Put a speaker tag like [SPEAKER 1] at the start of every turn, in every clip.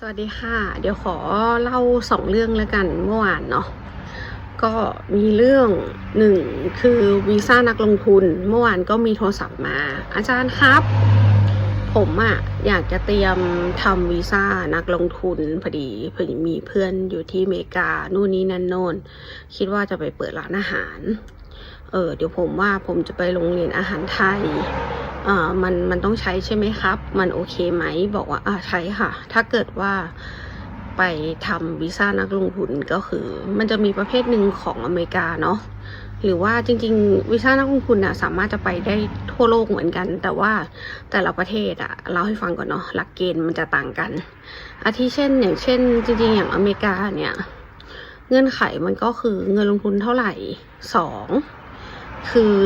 [SPEAKER 1] สวัสดีค่ะ เดี๋ยวขอเล่าสองเรื่องแล้วกันเมื่อวานเนาะก็มีเรื่องหนึ่งคือวีซ่านักลงทุน เมื่อวานก็มีโทรศัพท์มา อาจารย์ครับ ผมอะอยากจะเตรียมทำวีซ่านักลงทุนพอดีพอดีมีเพื่อนอยู่ที่อเมริกานู่นนี่นั่นโน่นคิดว่าจะไปเปิดร้านอาหาร เออเดี๋ยวผมว่าผมจะไปโรงเรียนอาหารไทยอ่ามันมันต้องใช้ใช่ไหมครับ มันโอเคไหมบอกว่าอ่าใช้ค่ะ ถ้าเกิดว่าไปทำวีซ่านักลงทุนก็คือ มันจะมีประเภทหนึ่งของอเมริกาเนาะหรือว่าจริงๆวีซ่านักลงทุนน่ะสามารถจะไปได้ทั่วโลกเหมือนกัน แต่ว่าแต่ละประเทศอะเล่าให้ฟังก่อนเนาะหลักเกณฑ์มันจะต่างกันอาทิเช่นอย่างเช่น จริงๆ อย่างอเมริกาเนี่ย เงื่อนไขมันก็คือเงินลงทุนเท่าไหร่สอง คือ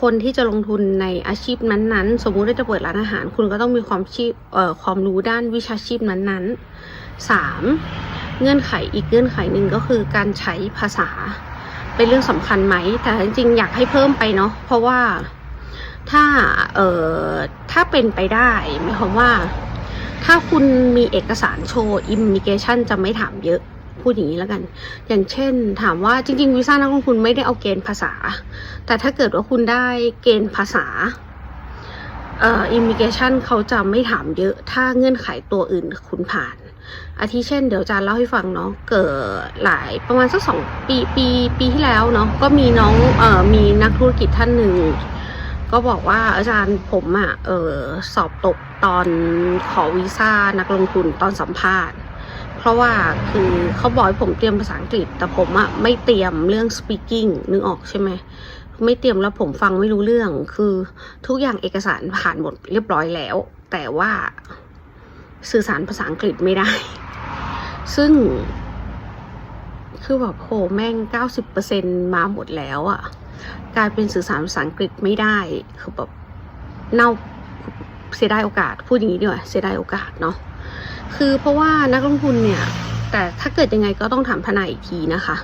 [SPEAKER 1] คนที่จะลงทุนในอาชีพนั้นๆ สมมุติว่าจะเปิดร้านอาหาร คุณก็ต้องมีความชีพเอ่อความรู้ด้านวิชาชีพนั้นๆสามเงื่อนไขอีกเงื่อนไขหนึ่งก็คือการใช้ภาษาเป็นเรื่องสำคัญไหม แต่จริงๆอยากให้เพิ่มไปเนาะ เพราะว่าถ้าเอ่อถ้าเป็นไปได้หมายความว่า ถ้าคุณมีเอกสารโชว์อิมมิเกชันจะไม่ถามเยอะ พูดอย่างนี้แล้วกัน อย่างเช่น ถามว่าจริงๆวีซ่านักลงทุนไม่ได้เอาเกณฑ์ภาษา แต่ถ้าเกิดว่าคุณได้เกณฑ์ภาษาเอ่ออิมิเกชันเขาจะไม่ถามเยอะ ถ้าเงื่อนไขตัวอื่นคุณผ่าน อาทิเช่น เดี๋ยวอาจารย์เล่าให้ฟังเนาะเกิดหลายประมาณสักสองปีปีปีที่แล้วเนาะก็มีน้องเอ่อมีนักธุรกิจท่านหนึ่งก็บอกว่าอาจารย์ผมอะ่ะเออสอบตกตอนขอวีซ่านักลงทุนตอนสัมภาษณ์ เพราะว่าคือเขาบอกให้ผมเตรียมภาษาอังกฤษ แต่ผมอะไม่เตรียมเรื่อง speaking นึกออกใช่ไหมไม่เตรียมแล้วผมฟังไม่รู้เรื่อง คือทุกอย่างเอกสารผ่านหมดเรียบร้อยแล้ว แต่ว่าสื่อสารภาษาอังกฤษไม่ได้ ซึ่ง คือแบบโหแม่งเก้าสิบเปอร์เซ็นมาหมดแล้วอะกลายเป็นสื่อสารภาษาอังกฤษไม่ได้ คือแบบเน่าเสียดายโอกาส พูดอย่างนี้ดีกว่าเสียดายโอกาสเนาะ คือเพราะว่านักลงทุนเนี่ย แต่ถ้าเกิดยังไงก็ต้องถามทนายอีกทีนะคะ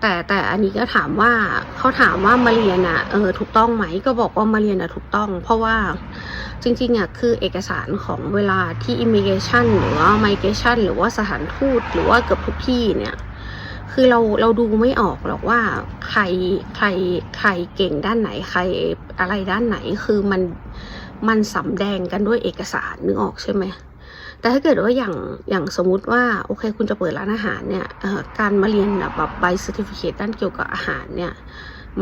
[SPEAKER 1] แต่แต่อันนี้ก็ถามว่าเขาถามว่ามาเรียนอะเออถูกต้องไหมก็บอกว่ามาเรียนอะถูกต้อง เพราะว่าจริงๆอะคือเอกสารของเวลาที่ immigration หรือว่า migration หรือว่าสถานทูตหรือว่าเกือบทุกที่เนี่ยคือเราเราดูไม่ออกหรอกว่าใครใครใครเก่งด้านไหนใครอะไรด้านไหนคือมันมันสำแดงกันด้วยเอกสารนึกออกใช่ไหม แต่ถ้าเกิดว่าอย่างอย่างสมมุติว่าโอเคคุณจะเปิดร้านอาหารเนี่ยการมาเรียนแบบใบเซอร์ติฟิเคตด้านเกี่ยวกับอาหารเนี่ย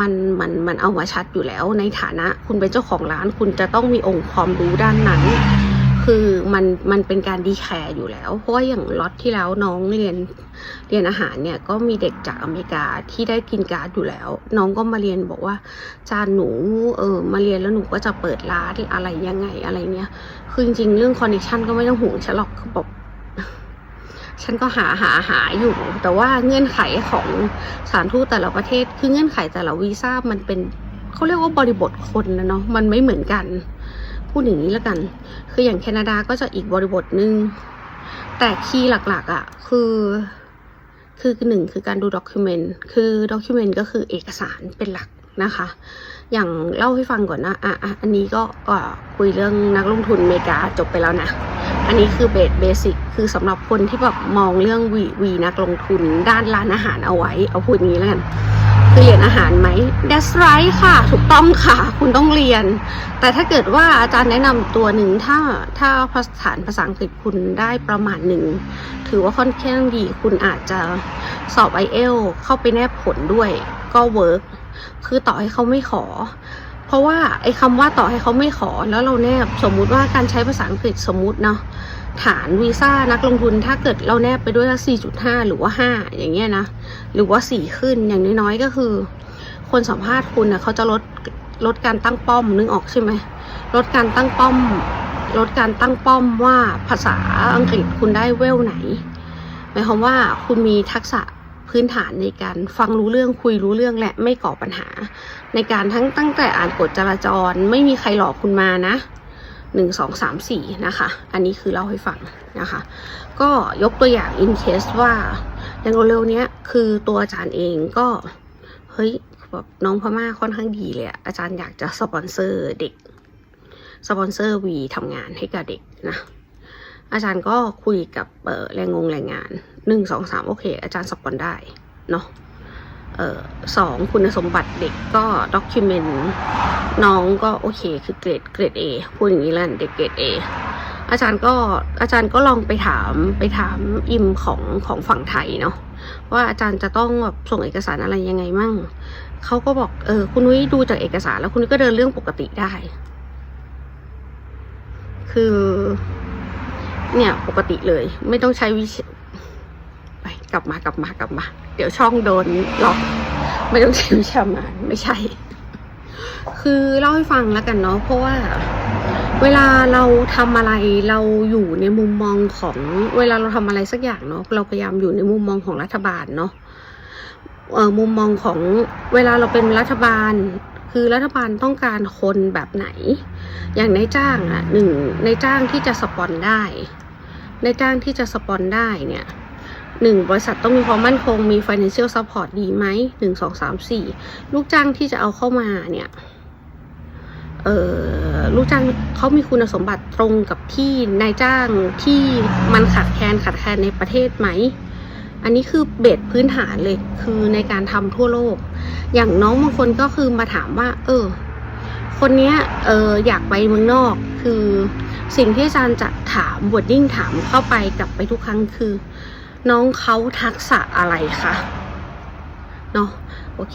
[SPEAKER 1] มันมันมันเอามาชัดอยู่แล้วในฐานะคุณเป็นเจ้าของร้าน คุณจะต้องมีองค์ความรู้ด้านนั้น คือมันมันเป็นการดีแคร์อยู่แล้ว เพราะว่าอย่างล็อตที่แล้วน้องเรียนเรียนอาหารเนี่ยก็มีเด็กจากอเมริกาที่ได้กินการ์ดอยู่แล้ว น้องก็มาเรียนบอกว่าจานหนูเออมาเรียนแล้วหนูก็จะเปิดร้านอะไรยังไงอะไรเนี้ยคือจริงๆเรื่องคอนเนคชันก็ไม่ต้องห่วงฉันหรอกคือแบบฉันก็หาหาหาอยู่ แต่ว่าเงื่อนไขของสถานทูตแต่ละประเทศ คือเงื่อนไขแต่ละวีซ่ามันเป็นเขาเรียกว่าบริบทคนนะเนาะมันไม่เหมือนกัน พูดอย่างนี้แล้วกัน คืออย่างแคนาดาก็จะอีกบริบทหนึ่งแต่คีย์หลักๆอะ่ะ คือ คือหนึ่งคือการดูด็อกิเมนต์ คือด็อกิเมนต์ก็คือเอกสารเป็นหลักนะคะ อย่างเล่าให้ฟังก่อนนะอะอะอันนี้ก็ก็คุยเรื่องนักลงทุนอเมริกาจบไปแล้วนะ อันนี้คือเบสเบสิกคือสำหรับคนที่แบบมองเรื่องวีวีนักลงทุนด้านร้านอาหารเอาไว้ เอาพูดอย่างนี้แล้วกัน คือเรียนอาหารไหม That's right ค่ะ ถูกต้องค่ะ คุณต้องเรียน แต่ถ้าเกิดว่าอาจารย์แนะนำตัวหนึ่งถ้าถ้าภาษาภาษาอังกฤษคุณได้ประมาณหนึ่ง ถือว่าค่อนข้างดี คุณอาจจะสอบไอเอลเข้าไปแนบผลด้วยก็เวิร์กคือต่อให้เขาไม่ขอ เพราะว่าไอ้คำว่าต่อให้เขาไม่ขอแล้วเราแนบสมมุติว่าการใช้ภาษาอังกฤษสมมุติเนาะ ฐานวีซ่านักลงทุนถ้าเกิดเราแนบไปด้วย 4.5 หรือว่า 5 อย่างเงี้ยนะ หรือว่า 4 ขึ้นอย่างน้อยๆก็คือ คนสัมภาษณ์คุณนะเขาจะลดลดการตั้งป้อมนึกออกใช่ไหมลดการตั้งป้อม ลดการตั้งป้อมว่าภาษาอังกฤษคุณได้เวลไหนหมายความว่าคุณมีทักษะพื้นฐานในการฟังรู้เรื่องคุยรู้เรื่องและไม่ก่อปัญหา ในการทั้งตั้งแต่อ่านกฎจราจร ไม่มีใครหลอกคุณมานะ หนึ่งสองสามสี่นะคะ อันนี้คือเล่าให้ฟังนะคะ ก็ยกตัวอย่าง in case ว่าอย่างเร็วๆเนี้ยคือตัวอาจารย์เองก็ เฮ้ยแบบน้องพม่าค่อนข้างดีเลยอะอาจารย์อยากจะสปอนเซอร์เด็ก สปอนเซอร์วีทำงานให้กับเด็กนะ อาจารย์ก็คุยกับแรงงงแรงงานหนึ่งสองสามโอเค อาจารย์สปอนได้เนาะ สองคุณสมบัติเด็กก็ด็อกิเมนต์น้องก็โอเคคือเกรดเกรดเอพูดอย่างนี้แล้วเด็กเกรดเออาจารย์ก็อาจารย์ก็ลองไปถามไปถามอิมของของฝั่งไทยเนาะว่าอาจารย์จะต้องแบบส่งเอกสารอะไรยังไงมั่งเขาก็บอกเออคุณนุ้ยดูจากเอกสารแล้วคุณนุ้ยก็เดินเรื่องปกติได้ คือ เนี่ยปกติเลย ไม่ต้องใช้วิช กลับมากลับมากลับมา เดี๋ยวช่องโดนล็อกไม่ต้องช้วิชามานไม่ใช่ คือเล่าให้ฟังแล้วกันเนาะเพราะว่าเวลาเราทำอะไรเราอยู่ในมุมมองของเวลาเราทำอะไรสักอย่างเนาะเราพยายามอยู่ในมุมมองของรัฐบาลเนาะเอ่อมุมมองของเวลาเราเป็นรัฐบาล คือรัฐบาลต้องการคนแบบไหน อย่างในจ้างอะหนึ่งในจ้างที่จะสปอนได้ ในจ้างที่จะสปอนได้เนี่ย หนึ่งบริษัทต้องมีความมั่นคงมี financial support ดีไหมหนึ่งสองสามสี่ลูกจ้างที่จะเอาเข้ามาเนี่ยเออลูกจ้างเขามีคุณสมบัติตรงกับที่นายจ้างที่มันขาดแคลนขาดแคลนในประเทศไหม อันนี้คือเบสพื้นฐานเลยคือในการทำทั่วโลก อย่างน้องบางคนก็คือมาถามว่า เออ คนเนี้ยเอออยากไปเมืองนอก คือสิ่งที่อาจารย์จะถามบวดดิ้งถามเข้าไปกลับไปทุกครั้งคือ น้องเขาทักษะอะไรคะเนาะโอเค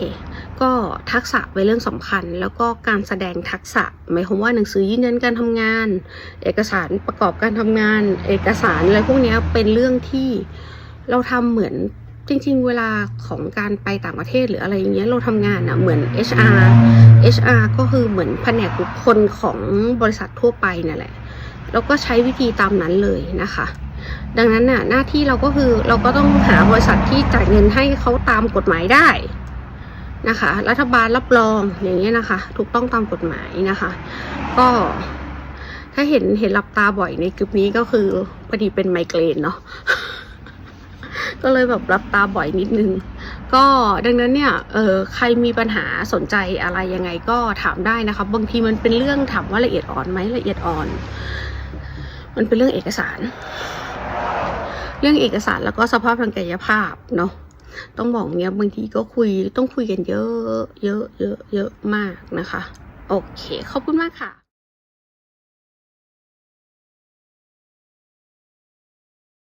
[SPEAKER 1] ก็ทักษะเป็นเรื่องสำคัญ แล้วก็การแสดงทักษะหมายความว่าหนังสือยืนยันการทำงาน เอกสารประกอบการทำงาน เอกสารอะไรพวกนี้เป็นเรื่องที่เราทำเหมือนจริง ๆ เวลาของการไปต่างประเทศหรืออะไรอย่างเงี้ยเราทำงานอะเหมือน HR HR ก็คือเหมือนแผนกบุคคลของบริษัททั่วไปนั่นแหละแล้วก็ใช้วิธีตามนั้นเลยนะคะ ดังนั้นน่ะหน้าที่เราก็คือเราก็ต้องหาบริษัทที่จ่ายเงินให้เขาตามกฎหมายได้นะคะ รัฐบาลรับรองอย่างเงี้ยนะคะ ถูกต้องตามกฎหมายนะคะ ก็ถ้าเห็นเห็นหลับตาบ่อยในคลิปนี้ก็คือพอดีเป็นไมเกรนเนาะก็เลยแบบรับตาบ่อยนิดนึง ก็ดังนั้นเนี่ย เออใครมีปัญหาสนใจอะไรยังไงก็ถามได้นะคะ บางทีมันเป็นเรื่องถามว่าละเอียดอ่อนไหมละเอียดอ่อน มันเป็นเรื่องเอกสาร รื่องเอกสารแล้วก็สภาพทางกายภาพเนาะต้องบอกเนี้ยบางทีก็คุยต้องคุยกันเยอะ เยอะเยอะเยอะมากนะคะ โอเคขอบคุณมากค่ะ